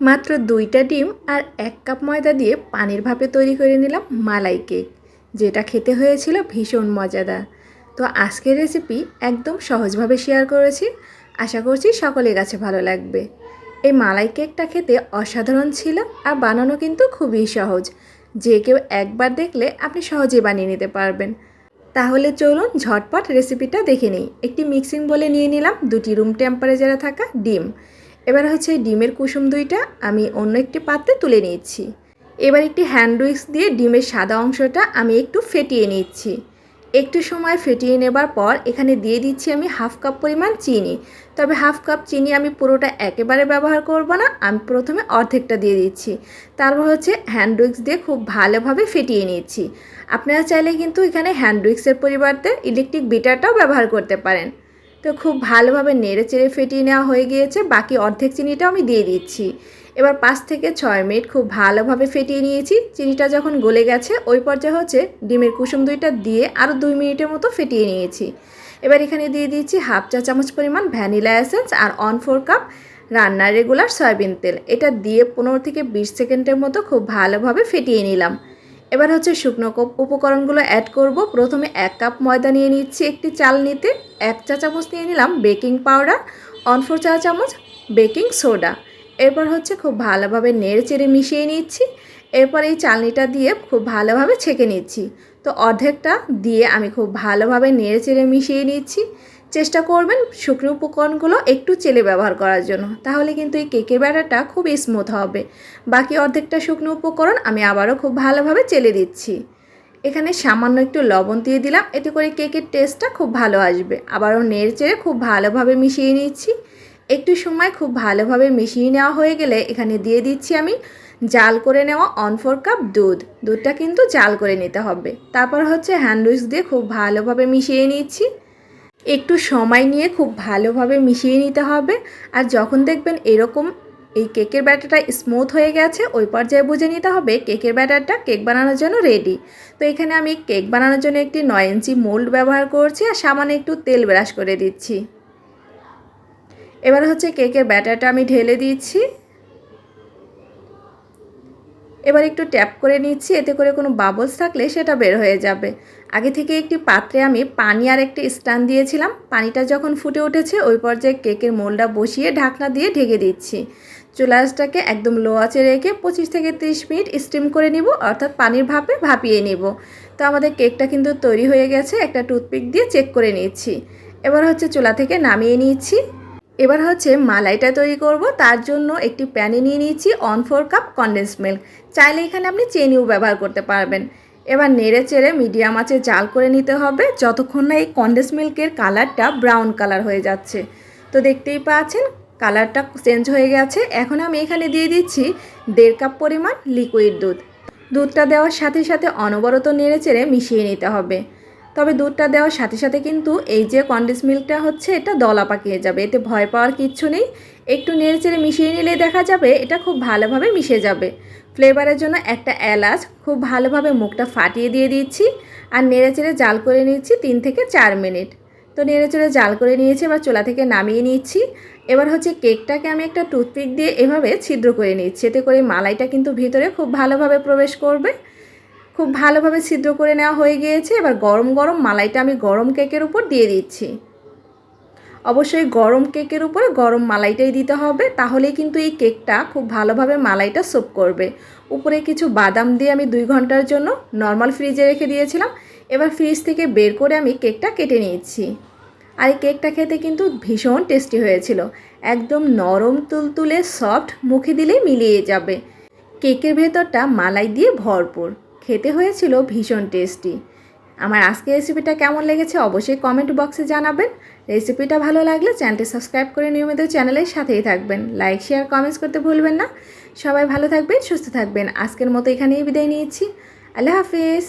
মাত্র দুইটা ডিম আর এক কাপ ময়দা দিয়ে পানির ভাপে তৈরি করে নিলাম মালাই কেক, যেটা খেতে হয়েছিল ভীষণ মজাদার। তো আজকের রেসিপি একদম সহজভাবে শেয়ার করেছি। আশা করছি সকলের কাছে ভালো লাগবে। এই মালাই কেকটা খেতে অসাধারণ ছিল আর বানানো কিন্তু খুবই সহজ। যে কেউ একবার দেখলে আপনি সহজে বানিয়ে নিতে পারবেন। তাহলে চলুন ঝটপট রেসিপিটা দেখে নিই। একটি মিক্সিং বলে নিয়ে নিলাম দুটি রুম টেম্পারেচারে থাকা ডিম। এবার হচ্ছে ডিমের কুসুম দুইটা আমি অন্য একটি পাত্রে তুলে নিচ্ছি এবার একটি হ্যান্ড উইক্স দিয়ে ডিমের সাদা অংশটা আমি একটু ফেটিয়ে নিচ্ছি। একটু সময় ফেটিয়ে নেবার পর এখানে দিয়ে দিচ্ছি আমি হাফ কাপ পরিমাণ চিনি। তবে হাফ কাপ চিনি আমি পুরোটা একেবারে ব্যবহার করব না, আমি প্রথমে অর্ধেকটা দিয়ে দিচ্ছি। তারপর হচ্ছে হ্যান্ড উইক্স দিয়ে খুব ভালোভাবে ফেটিয়ে নিচ্ছি। আপনারা চাইলে কিন্তু এখানে হ্যান্ড উইক্সের পরিবর্তে ইলেকট্রিক বিটারটাও ব্যবহার করতে পারেন। তো খুব ভালোভাবে নেড়ে চেড়ে ফেটিয়ে নেওয়া হয়ে গিয়েছে। বাকি অর্ধেক চিনিটাও আমি দিয়ে দিচ্ছি। এবার পাঁচ থেকে ছয় মিনিট খুব ভালোভাবে ফেটিয়ে নিয়েছি। চিনিটা যখন গলে গেছে, ওই পর্যায়ে হচ্ছে ডিমের কুসুম দুইটা দিয়ে আরও দুই মিনিটের মতো ফেটিয়ে নিয়েছি। এবার এখানে দিয়ে দিয়েছি হাফ চা চামচ পরিমাণ ভ্যানিলা এসেন্স আর অন ফোর কাপ রান্নার রেগুলার সয়াবিন তেল। এটা দিয়ে পনেরো থেকে বিশ সেকেন্ডের মতো খুব ভালোভাবে ফেটিয়ে নিলাম। এবার হচ্ছে শুকনো কোপ উপকরণগুলো অ্যাড করব। প্রথমে এক কাপ ময়দা নিয়ে নিচ্ছি একটি চাল নিতে এক চা চামচ নিয়ে নিলাম বেকিং পাউডার অন ফোর চা চামচ বেকিং সোডা এরপর হচ্ছে খুব ভালোভাবে নেড়ে চেড়ে মিশিয়ে নিচ্ছি। এরপর এই চালনিটা দিয়ে খুব ভালোভাবে ছেঁকে নিচ্ছি। তো অর্ধেকটা দিয়ে আমি খুব ভালোভাবে নেড়ে চেড়ে মিশিয়ে নিচ্ছি। চেষ্টা করবেন শুকনো উপকরণগুলো একটু চেলে ব্যবহার করার জন্য। তাহলে কিন্তু এই কেকের ব্যাটারটা খুব স্মুথ হবে। বাকি অর্ধেকটা শুকনো উপকরণ আমি আবারও খুব ভালোভাবে চেলে দিচ্ছি। এখানে সামান্য একটু লবণ দিয়ে দিলাম, এতে করে কেকের টেস্টটা খুব ভালো আসবে। আবারও নেড়ে চেড়ে খুব ভালোভাবে মিশিয়ে নিচ্ছি। একটু সময় খুব ভালোভাবে মিশিয়ে নেওয়া হয়ে গেলে এখানে দিয়ে দিচ্ছি আমি জাল করে নেওয়া অন ফোর কাপ দুধ। দুধটা কিন্তু জাল করে নিতে হবে। তারপর হচ্ছে হ্যান্ড দিয়ে খুব ভালোভাবে মিশিয়ে নিচ্ছি। একটু সময় নিয়ে খুব ভালোভাবে মিশিয়ে নিতে হবে। আর যখন দেখবেন এরকম এই কেকের ব্যাটারটা স্মুথ হয়ে গেছে, ওই পর্যায়ে বুঝে নিতে হবে কেকের ব্যাটারটা কেক বানানোর জন্য রেডি তো এখানে আমি কেক বানানোর জন্য একটি নয় ইঞ্চি মোল্ড ব্যবহার করছি আর সামান্য একটু তেল ব্রাশ করে দিচ্ছি। এবার হচ্ছে কেকের ব্যাটারটা আমি ঢেলে দিচ্ছি। এবার একটু ট্যাপ করে নিচ্ছি, এতে করে কোনো বাবলস থাকলে সেটা বের হয়ে যাবে। আগে থেকে একটি পাত্রে আমি পানি আর একটি স্ট্যান্ড দিয়েছিলাম। পানিটা যখন ফুটে উঠেছে, ওই পর্যায়ে কেকের মোলটা বসিয়ে ঢাকনা দিয়ে ঢেকে দিচ্ছি। চুলাসটাকে একদম লো আঁচে রেখে পঁচিশ থেকে তিরিশ মিনিট স্টিম করে নিব, অর্থাৎ পানির ভাপে ভাপিয়ে নিব। তো আমাদের কেকটা কিন্তু তৈরি হয়ে গেছে, একটা টুথপিক দিয়ে চেক করে নিচ্ছি। এবার হচ্ছে চুলা থেকে নামিয়ে নিচ্ছি। এবার হচ্ছে মালাইটা তৈরি করব। তার জন্য একটি প্যানে নিয়ে নিয়েছি one fourth cup condense milk চাইলে এখানে আপনি চেনিও ব্যবহার করতে পারবেন। এবার নেড়ে চেড়ে মিডিয়াম আঁচে জাল করে নিতে হবে। যতক্ষণ না এই কনডেন্স মিল্কের কালারটা ব্রাউন কালার হয়ে যাচ্ছে। তো দেখতেই পাচ্ছেন কালারটা চেঞ্জ হয়ে গেছে। এখন আমি এখানে দিয়ে দিচ্ছি দেড় কাপ পরিমাণ লিকুইড দুধ। দুধটা দেওয়ার সাথে সাথে অনবরত নেড়ে চেড়ে মিশিয়ে নিতে হবে। তবে দুধটা দেওয়ার সাথে সাথে কিন্তু এই যে কন্ডেন্স মিল্কটা হচ্ছে, এটা দলা পাকিয়ে যাবে। এতে ভয় পাওয়ার কিচ্ছু নেই। একটু নেড়ে চেড়ে মিশিয়ে নিলে দেখা যাবে এটা খুব ভালোভাবে মিশে যাবে। ফ্লেভারের জন্য একটা এলাচ খুব ভালোভাবে মুখটা ফাটিয়ে দিয়ে দিচ্ছি আর নেড়ে চেড়ে জাল করে নিচ্ছি তিন থেকে চার মিনিট। তো নেড়ে চেড়ে জাল করে নিয়েছি, এবার চোলা থেকে নামিয়ে নিচ্ছি। এবার হচ্ছে কেকটাকে আমি একটা টুথপিক দিয়ে এভাবে ছিদ্র করে নিচ্ছি। এতে করে মালাইটা কিন্তু ভিতরে খুব ভালোভাবে প্রবেশ করবে। খুব ভালোভাবে ছিদ্র করে নেওয়া হয়ে গিয়েছে। এবার গরম গরম মালাইটা আমি গরম কেকের উপর দিয়ে দিচ্ছি। অবশ্যই গরম কেকের উপরে গরম মালাইটাই দিতে হবে, তাহলেই কিন্তু এই কেকটা খুব ভালোভাবে মালাইটা সোপ করবে। উপরে কিছু বাদাম দিয়ে আমি দুই ঘণ্টার জন্য নর্মাল ফ্রিজে রেখে দিয়েছিলাম। এবার ফ্রিজ থেকে বের করে আমি কেকটা কেটে নিয়েছি আর এই কেকটা খেতে কিন্তু ভীষণ টেস্টি হয়েছিল। একদম নরম তুলতুলে সফট, মুখে দিলেই মিলিয়ে যাবে। কেকের ভেতরটা মালাই দিয়ে ভরপুর। খেতে হয়েছিল ভীষণ টেস্টি। আমার আজকে রেসিপিটা কেমন লেগেছে অবশ্যই কমেন্ট বক্সে জানাবেন। রেসিপিটা ভালো লাগলে চ্যানেলটি সাবস্ক্রাইব করে নিয়মিত চ্যানেলের সাথেই থাকবেন। লাইক, শেয়ার, কমেন্টস করতে ভুলবেন না। সবাই ভালো থাকবেন, সুস্থ থাকবেন। আজকের মতো এখানেই বিদায় নিয়েছি। আল্লাহ হাফিজ।